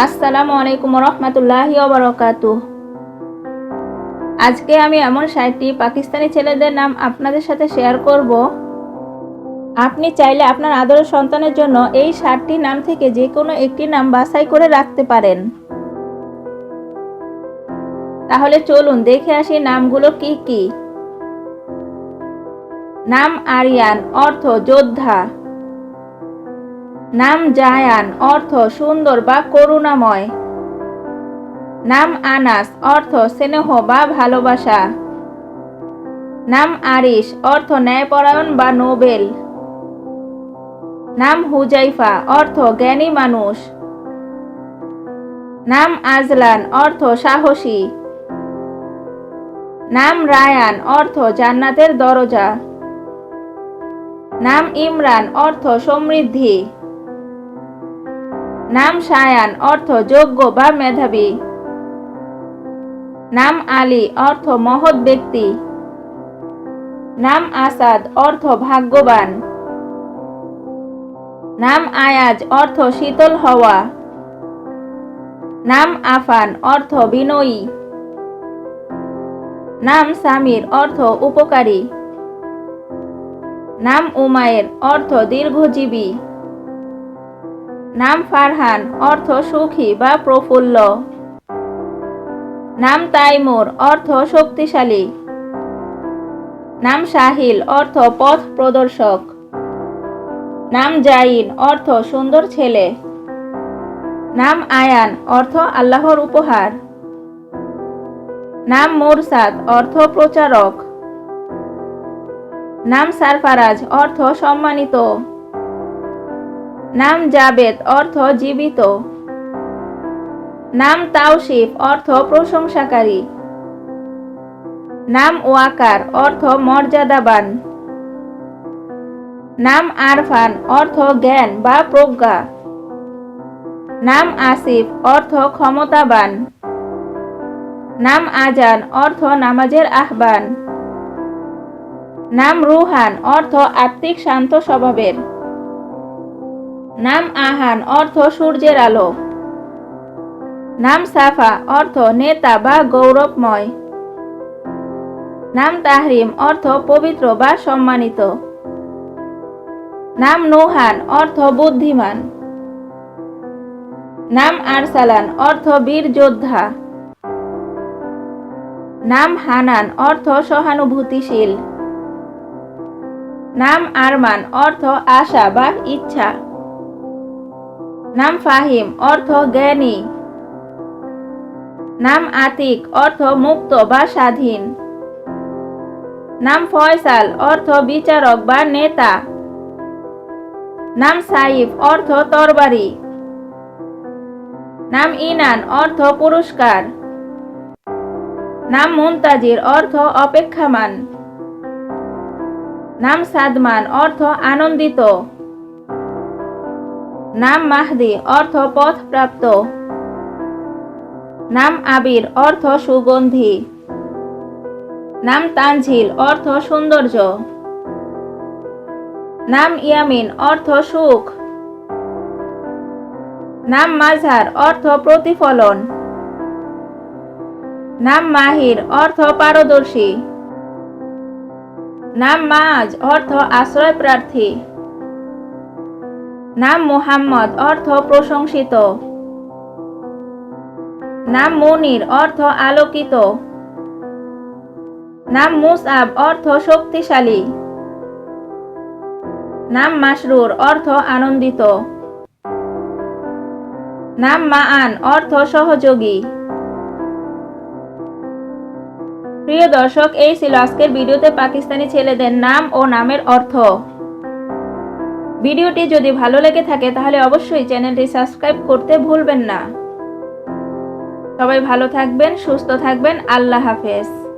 আসসালামু আলাইকুম রহমতুল্লাহি আজকে আমি এমন ষাটটি পাকিস্তানি ছেলেদের নাম আপনাদের সাথে শেয়ার করব। আপনি চাইলে আপনার আদরের সন্তানের জন্য এই ষাটটি নাম থেকে যে কোনো একটি নাম বাছাই করে রাখতে পারেন। তাহলে চলুন দেখে আসি নামগুলো কি কি। নাম আরিয়ান, অর্থ যোদ্ধা। নাম জায়ান, অর্থ সুন্দর বা করুণাময়। নাম আনাস, অর্থ স্নেহ বা ভালোবাসা। নাম আরিশ, অর্থ ন্যায়পরায়ণ বা নোবেল। নাম হুজাইফা, অর্থ জ্ঞানী মানুষ। নাম আজলান, অর্থ সাহসী। নাম রায়ান, অর্থ জান্নাতের দরজা। নাম ইমরান, অর্থ সমৃদ্ধি। নাম সায়ান, অর্থ যোগ্য বা মেধাবী। নাম আলী, অর্থ মহৎ ব্যক্তি। নাম আসাদ, অর্থ ভাগ্যবান। নাম আয়াজ, অর্থ শীতল হওয়া। নাম আফান, অর্থ বিনয়ী। নাম সামির, অর্থ উপকারী। নাম উমায়ের, অর্থ দীর্ঘজীবী। নাম ফারহান, অর্থ সুখী বা প্রফুল্ল। নাম তাইমুর, অর্থ শক্তিশালী। নাম সাহিল, অর্থ পথ প্রদর্শক। নাম জাইন, অর্থ সুন্দর ছেলে। নাম আয়ান, অর্থ আল্লাহর উপহার। নাম মোরসাদ, অর্থ প্রচারক। নাম সারফারাজ, অর্থ সম্মানিত। নাম জাবেদ, অর্থ জীবিত। নাম তাওশিফ অর্থ প্রশংসাকারী। নাম ওয়াকার, অর্থ মর্যাদাবান। নাম আরফান, অর্থ জ্ঞান বা প্রজ্ঞা। নাম আসিফ, অর্থ ক্ষমতাবান। নাম আজান, অর্থ নামাজের আহ্বান। নাম রুহান, অর্থ আত্মিক শান্ত স্বভাবের। নাম আহান, অর্থ সূর্যের আলো। নাম সাফা, অর্থ নেতা বা গৌরবময়। নাম তাহরিম, অর্থ পবিত্র বা সম্মানিত। নাম নোহান, অর্থ বুদ্ধিমান। নাম আরসালান, অর্থ বীর যোদ্ধা। নাম হানান, অর্থ সহানুভূতিশীল। নাম আরমান, অর্থ আশা বা ইচ্ছা। নাম ফাহিম, অর্থ জ্ঞানী। নাম আতিক, অর্থ মুক্ত বা স্বাধীন। নাম ফয়সাল, অর্থ বিচারক বা নেতা। নাম সাইফ, অর্থ তরবারি। নাম ইনান, অর্থ পুরস্কার। নাম মুনতাজির, অর্থ অপেক্ষামান। নাম সাদমান, অর্থ আনন্দিত। নাম মাহদি, অর্থ পথ প্রাপ্ত নাম আবির, অর্থ সুগন্ধি। নাম তানঝিল অর্থ সৌন্দর্য। নাম ইয়ামিন, অর্থ সুখ। নাম মাঝার অর্থ প্রতিফলন। নাম মাহির, অর্থ পারদর্শী। নাম মাজ অর্থ আশ্রয় প্রার্থী নাম মুহাম্মদ, অর্থ প্রশংসিত। নাম মনির, অর্থ আলোকিত। নাম মুসআব অর্থ শক্তিশালী। নাম মাসরুর, অর্থ আনন্দিত। নাম মাআন, অর্থ সহযোগী। প্রিয় দর্শক, এই ছিল আজকের ভিডিওতে পাকিস্তানি ছেলেদের নাম ও নামের অর্থ। ভিডিওটি যদি ভালো লেগে থাকে তাহলে অবশ্যই চ্যানেলটি সাবস্ক্রাইব করতে ভুলবেন না। সবাই ভালো থাকবেন, সুস্থ থাকবেন, আল্লাহ হাফেজ।